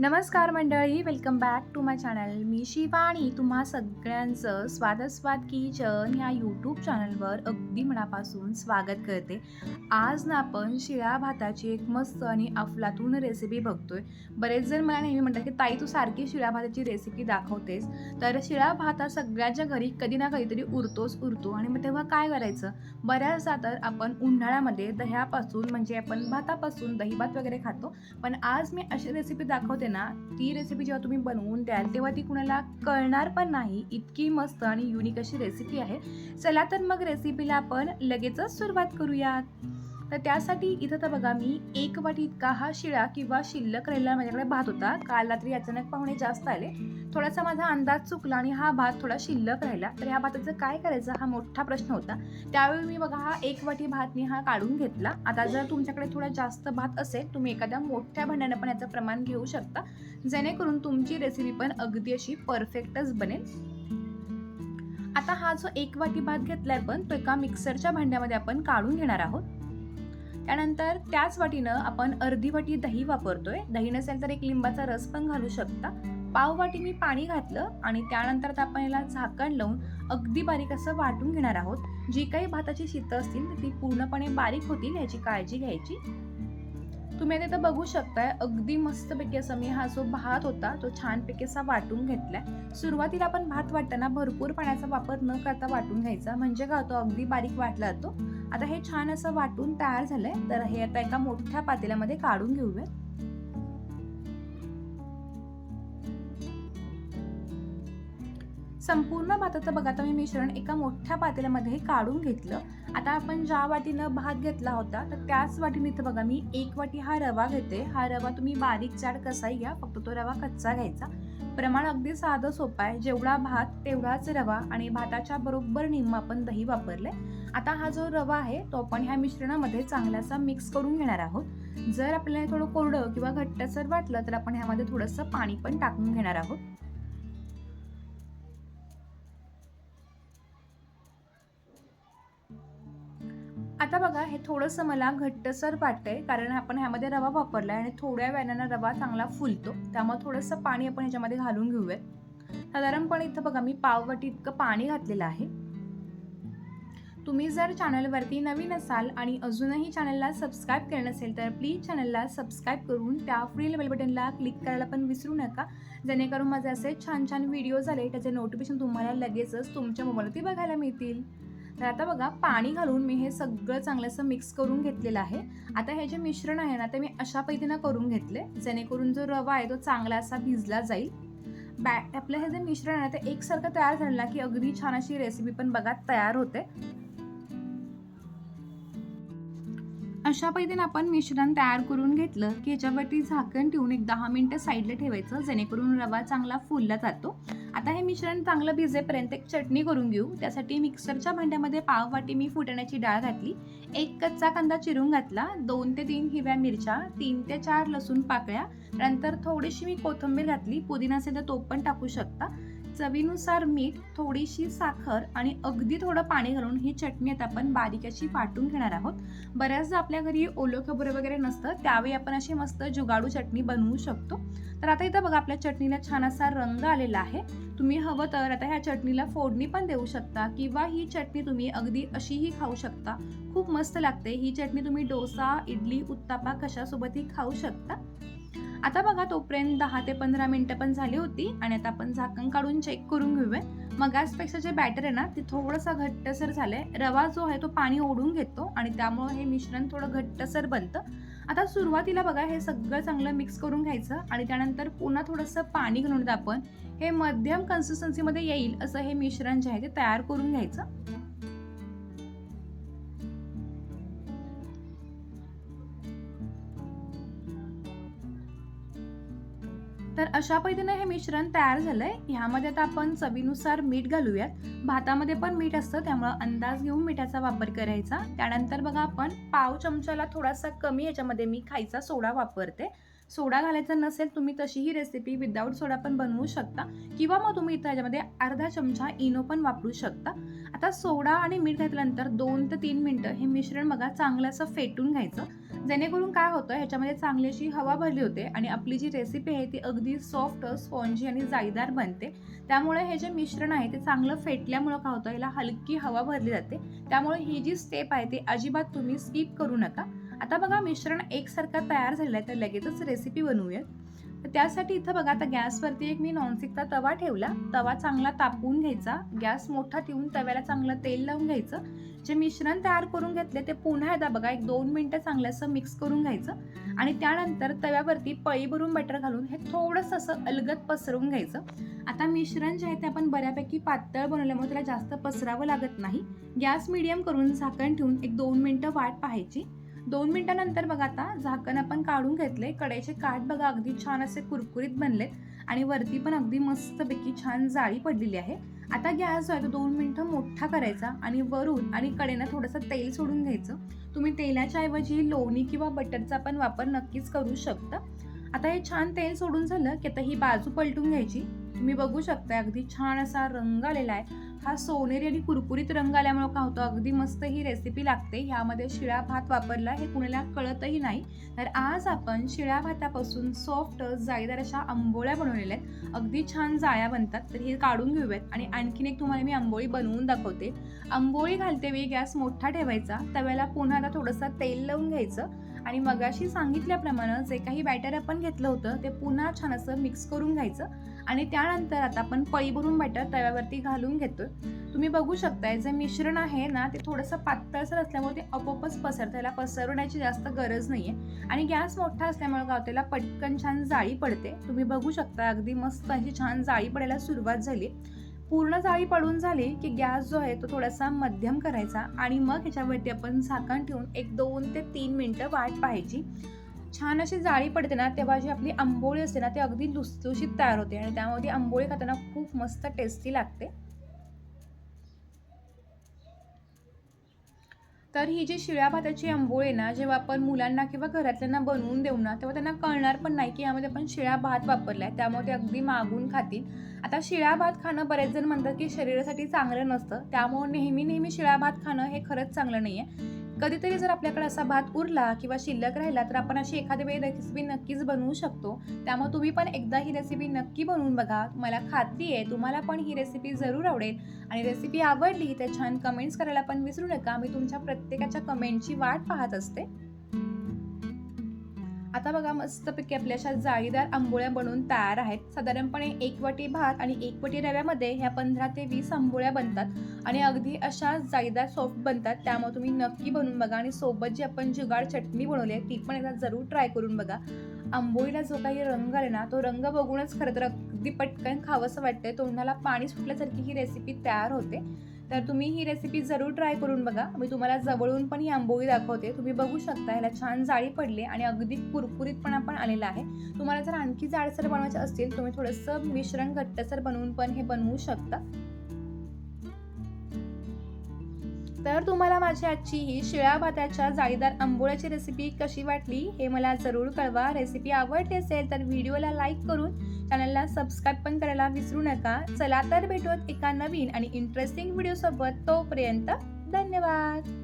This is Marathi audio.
नमस्कार मंडळी welcome back to my channel मी शिवाणी तुम्हा सगळ्यांचं स्वादस्वाद किचन ह्या यूट्यूब चॅनलवर अगदी मनापासून स्वागत करते. आज ना आपण शिळा भाताची एक मस्त आणि अफलातून रेसिपी बघतोय. बरेच जण मला नेहमी म्हणतात की ताई तू सारखी शिळा भाताची रेसिपी दाखवतेस. तर शिळा भात हा सगळ्याच्या घरी कधी ना कधीतरी उरतोच उरतो. आणि मग तेव्हा काय करायचं? बऱ्याचदा तर आपण उन्हाळ्यामध्ये दह्यापासून म्हणजे आपण भातापासून दही भात वगैरे खातो. पण आज मी अशी रेसिपी दाखवते ना ती रेसिपी जेव्हा तुम्ही बनवून द्याल तेव्हा ती कुणाला कळणार पण नाही. इतकी मस्त आणि युनिक अशी रेसिपी आहे. चला तर मग रेसिपीला आपण लगेचच सुरुवात करूयात. तर त्यासाठी इथं तर बघा मी एक वाटी इतका हा शिळा किंवा शिल्लक राहिलेला माझ्याकडे भात होता. काल रात्री अचानक पाहुणे जास्त आले. थोडासा माझा अंदाज चुकला आणि हा भात थोडा शिल्लक राहिला. तर ह्या भाताचं काय करायचं हा मोठा प्रश्न होता. त्यावेळी मी बघा हा एक वाटी भात मी हा काढून घेतला. आता जर तुमच्याकडे थोडा जास्त भात असेल तुम्ही एखाद्या मोठ्या भांड्यानं पण याचं प्रमाण घेऊ शकता. जेणेकरून तुमची रेसिपी पण अगदी अशी परफेक्टच बनेल. आता हा जो एक वाटी भात घेतलाय पण तो एका मिक्सरच्या भांड्यामध्ये आपण काढून घेणार आहोत. त्यानंतर त्याच वाटीनं आपण अर्धी वाटी दही वापरतोय. दही नसेल तर एक लिंबाचा रस पण घालू शकता. पाव वाटी मी पाणी घातलं आणि त्यानंतर आपण याला झाकण लावून अगदी बारीक असं वाटून घेणार आहोत. जी काही भाताची शीतं असतील ती पूर्णपणे बारीक होतील याची काळजी घ्यायची. तुम्ही आता इथं बघू शकताय अगदी मस्तपैकी असं मी हा जो भात होता तो छानपैकी असा वाटून घेतलाय. सुरुवातीला आपण भात वाटताना भरपूर पाण्याचा वापर न करता वाटून घ्यायचा. म्हणजे काय होतो अगदी बारीक वाटला जातो. आता हे छान असं वाटून तयार झालंय. तर हे आता एका मोठ्या पातेल्यामध्ये काढून घेऊयात. संपूर्ण भाताचं बघा आता मी मिश्रण एका मोठ्या पातेल्यामध्ये काढून घेतलं. आता आपण ज्या वाटीनं भात घेतला होता तर त्याच वाटीने इथं बघा मी एक वाटी हा रवा घेते. हा रवा तुम्ही बारीक चाड कसाही घ्या फक्त तो रवा कच्चा घ्यायचा. प्रमाण अगदी साधं सोपं आहे. जेवढा भात तेवढाच रवा आणि भाताच्या बरोबर निम्म आपण दही वापरले आता हा जो रवा आहे तो आपण ह्या मिश्रणामध्ये चांगलासा मिक्स करून घेणार आहोत. जर आपल्याला थोडं कोरडं किंवा घट्टसर वाटलं तर आपण ह्यामध्ये थोडंसं पाणी पण टाकून घेणार आहोत. आता बघा हे थोडंसं मला घट्टसर वाटतंय कारण आपण ह्यामध्ये रवा वापरला आहे आणि थोड्या वेळानं रवा चांगला फुलतो. त्यामुळे थोडंसं पाणी आपण ह्याच्यामध्ये घालून घेऊयात. साधारणपणे इथं बघा मी पाववाटी इतकं पाणी घातलेलं आहे. तुम्ही जर चॅनलवरती नवीन असाल आणि अजूनही चॅनलला सबस्क्राईब केलं नसेल तर प्लीज चॅनलला सबस्क्राईब करून त्या फ्रील बेल बटनला क्लिक करायला पण विसरू नका. जेणेकरून माझे असे छान छान व्हिडिओ झाले त्याचे नोटिफिकेशन तुम्हाला लगेचच तुमच्या मोबाईलवरती बघायला मिळतील. तर आता बघा पाणी घालून मी हे सगळं चांगलं असं मिक्स करून घेतलेलं आहे. आता हे जे मिश्रण आहे ना ते मी अशा पद्धतीनं करून घेतले जेणेकरून जो रवा आहे तो चांगला असा भिजला जाईल. बॅ आपलं हे जे मिश्रण आहे ते एकसारखं तयार झालं की अगदी छान अशी रेसिपी पण बघा तयार होते. अशा पद्धतीने आपण मिश्रण तयार करून घेतलं की याच्यावरती झाकण ठेवून एक दहा मिनटं साईडला ठेवायचं जेणेकरून रवा चांगला फुलला जातो. आता हे मिश्रण चांगलं भिजेपर्यंत एक चटणी करून घेऊ. त्यासाठी मिक्सरच्या भांड्यामध्ये पाव वाटी मी फुटण्याची डाळ घातली. एक कच्चा कांदा चिरून घातला. दोन ते तीन हिरव्या मिरच्या तीन ते चार लसूण पाकळ्या. नंतर थोडीशी मी कोथिंबीर घातली. पुदिना असेल तर तो पण टाकू शकता. चवीनुसार मीठ थोडीशी साखर आणि अगदी थोडं पाणी घालून ही चटणी आता आपण बारीक अशी वाटून घेणार आहोत. बऱ्याचदा आपल्या घरी ओलं खबरं वगैरे नसतं त्यावेळी आपण अशी मस्त जुगाडू चटणी बनवू शकतो. तर आता इथं बघा आपल्या चटणीला छान असा रंग आलेला आहे. तुम्ही हवं तर आता ह्या चटणीला फोडणी पण देऊ शकता किंवा ही चटणी तुम्ही अगदी अशीही खाऊ शकता. खूप मस्त लागते. ही चटणी तुम्ही डोसा इडली उत्तापा कशासोबतही खाऊ शकता. आता बघा तोपर्यंत दहा ते पंधरा मिनटं पण झाली होती आणि आता आपण झाकण काढून चेक करून घेऊया. मगासपेक्षा जे बॅटर आहे ना ते थोडंसं घट्टसर झालं आहे रवा जो आहे तो पाणी ओढून घेतो आणि त्यामुळं हे मिश्रण थोडं घट्टसर बनतं. आता सुरुवातीला बघा हे सगळं चांगलं मिक्स करून घ्यायचं आणि त्यानंतर पुन्हा थोडंसं पाणी घालून आपण हे मध्यम कन्सिस्टन्सीमध्ये येईल असं हे मिश्रण जे आहे ते तयार करून घ्यायचं. तर अशा पद्धतीने हे मिश्रण तयार झालंय. ह्यामध्ये आता आपण चवीनुसार मीठ घालूयात. भातामध्ये पण मीठ असतं त्यामुळं अंदाज घेऊन मिठाचा वापर करायचा. त्यानंतर बघा आपण पाव चमचाला थोडासा कमी याच्यामध्ये मी खायचा सोडा वापरते. सोडा घालायचा नसेल तुम्ही तशी ही रेसिपी विदाऊट सोडा पण बनवू शकता. किंवा मग तुम्ही इथं याच्यामध्ये अर्धा चमचा इनो पण वापरू शकता. आता सोडा आणि मीठ घातल्यानंतर दोन ते तीन मिनटं हे मिश्रण बघा चांगलं असं फेटून घ्यायचं. जेणेकरून काय होतं ह्याच्यामध्ये चांगली अशी हवा भरली होते आणि आपली जी रेसिपी आहे ती अगदी सॉफ्ट स्पॉन्जी आणि जाळीदार बनते. त्यामुळे हे जे मिश्रण आहे ते चांगलं फेटल्यामुळं काय होतं याला हलकी हवा भरली जाते. त्यामुळे ही जी स्टेप आहे ती अजिबात तुम्ही स्किप करू नका. आता बघा मिश्रण एकसारखं तयार झालं आहे. तर लगेचच रेसिपी बनवूयात. तर त्यासाठी इथं बघा आता गॅसवरती एक मी नॉनस्टिकचा तवा ठेवला. तवा चांगला तापवून घ्यायचा. गॅस मोठा ठेवून तव्याला चांगलं तेल लावून घ्यायचं. जे मिश्रण तयार करून घेतले ते पुन्हा एकदा बघा एक दोन मिनटं चांगलं असं मिक्स करून घ्यायचं. आणि त्यानंतर तव्यावरती पळी भरून बटर घालून हे थोडंसं असं अलगद पसरवून घ्यायचं. आता मिश्रण जे आहे ते आपण बऱ्यापैकी पातळ बनवल्यामुळे त्याला जास्त पसरावं लागत नाही. गॅस मिडियम करून झाकण ठेवून एक दोन मिनटं वाट पाहायची. दोन मिनिटानंतर बघा आता झाकण आपण काढून घेतले. कढईचे काठ बघा अगदी छान असे कुरकुरीत बनलेत. आणि वरती पण अगदी मस्तपैकी छान जाळी पडलेली आहे. आता गॅस जो आहे तो दोन मिनिटं मोठा करायचा आणि वरून आणि कडेनं थोडंसं तेल सोडून घ्यायचं. तुम्ही तेलाच्या ऐवजी लोणी किंवा बटरचा पण वापर नक्कीच करू शकता. आता हे छान तेल सोडून झालं की आता ही बाजू पलटून घ्यायची. तुम्ही बघू शकता अगदी छान असा रंग आलेला आहे. हा सोनेरी आणि कुरकुरीत रंग आल्यामुळे काय होतं अगदी मस्त ही रेसिपी लागते. ह्यामध्ये शिळा भात वापरला हे कुणाला कळतही नाही. तर आज आपण शिळ्या भातापासून सॉफ्ट जाळीदार अशा आंबोळ्या बनवलेल्या आहेत. अगदी छान जाळ्या बनतात. तर हे काढून घेऊयात. आणि आणखीन एक तुम्हाला मी आंबोळी बनवून दाखवते. आंबोळी घालते वेळी गॅस मोठा ठेवायचा. तव्याला पुन्हा आता थोडंसं तेल लावून घ्यायचं. आणि मगाशी सांगितल्याप्रमाणे जे काही बॅटर आपण घेतलं होतं ते पुन्हा छान असं मिक्स करून घ्यायचं. आणि त्यानंतर आता आपण पळी भरून बॅटर तव्यावरती घालून घेतो तुम्ही बघू शकताय जे मिश्रण आहे ना ते थोडंसं पातळसर असल्यामुळे ते आपोआपच पसरतं. त्याला पसरवण्याची जास्त गरज नाही आहे आणि गॅस मोठा असल्यामुळे गावतेला पटकन छान जाळी पडते. तुम्ही बघू शकता अगदी मस्त अशी छान जाळी पडायला सुरुवात झाली. पूर्ण जाळी पडून झाली की गॅस जो आहे तो थोडासा मध्यम करायचा आणि मग ह्याच्यावरती आपण झाकण ठेवून एक दोन ते तीन मिनटं वाट पाहायची. छान अशी जाळी पडते ना तेव्हा जी आपली आंबोळी असते ना ती अगदी लुसलुशीत तयार होते आणि त्यामध्ये आंबोळी खाताना खूप मस्त टेस्टी लागते. तर ही जी शिळ्या भाताची आंबोळी आहे ना जेव्हा आपण मुलांना किंवा घरातल्यांना बनवून देऊ ना तेव्हा त्यांना कळणार पण नाही की यामध्ये आपण शिळा भात वापरलाय त्यामुळे ते अगदी मागून खातील. आता शिळा भात खाणं बरेच जण म्हणतात की शरीरासाठी चांगलं नसतं. त्यामुळे नेहमी नेहमी शिळा भात खाणं हे खरंच चांगलं नाहीये. कधीतरी जर आपल्याकडे असा भात उरला किंवा शिल्लक राहिला तर आपण अशी एखादी वेळी रेसिपी नक्कीच बनवू शकतो. त्यामुळे तुम्ही पण एकदा ही रेसिपी नक्की बनवून बघा. मला खात्री आहे तुम्हाला पण ही रेसिपी जरूर आवडेल. आणि रेसिपी आवडली तर छान कमेंट्स करायला पण विसरू नका. मी तुमच्या प्रत्येकाच्या कमेंटची वाट पाहत असते. आता बघा मस्तपैकी आपल्या अशा जाळीदार आंबोळ्या बनवून तयार आहेत. साधारणपणे एक वाटी भात आणि एक वाटी रव्यामध्ये ह्या पंधरा ते वीस आंबोळ्या बनतात. आणि अगदी अशा जाळीदार सॉफ्ट बनतात त्यामुळे तुम्ही नक्की बनवून बघा. आणि सोबत जी आपण जुगाड चटणी बनवली आहे ती पण एकदा जरूर ट्राय करून बघा. आंबोळीला जो काही रंग आहे ना तो रंग बघूनच खरं तर अगदी पटकन खावंसं वाटतंय. तोंडाला पाणी सुटल्यासारखी ही रेसिपी तयार होते. तर तुम्ही ही रेसिपी जरूर ट्राय करून बघा. मी तुम्हाला जवळून पण ही आंबोळी दाखवते. तुम्ही बघू शकता ह्याला छान जाळी पडले आणि अगदी कुरकुरीतपणा पण आलेला आहे. तुम्हाला जर आणखी जाडसर बनवायचे असतील तुम्ही थोडंसं मिश्रण घट्टसर बनवून पण हे बनवू शकता. तर तुम्हाला माझी आजची ही शिळ्या भाताच्या जाळीदार आंबोळ्याची रेसिपी कशी वाटली हे मला जरूर कळवा. रेसिपी आवडली असेल तर व्हिडिओला लाईक करून चॅनलला सबस्क्राईब पण करायला विसरू नका. चला तर भेटूत एका नवीन आणि इंटरेस्टिंग व्हिडिओसोबत तोपर्यंत धन्यवाद.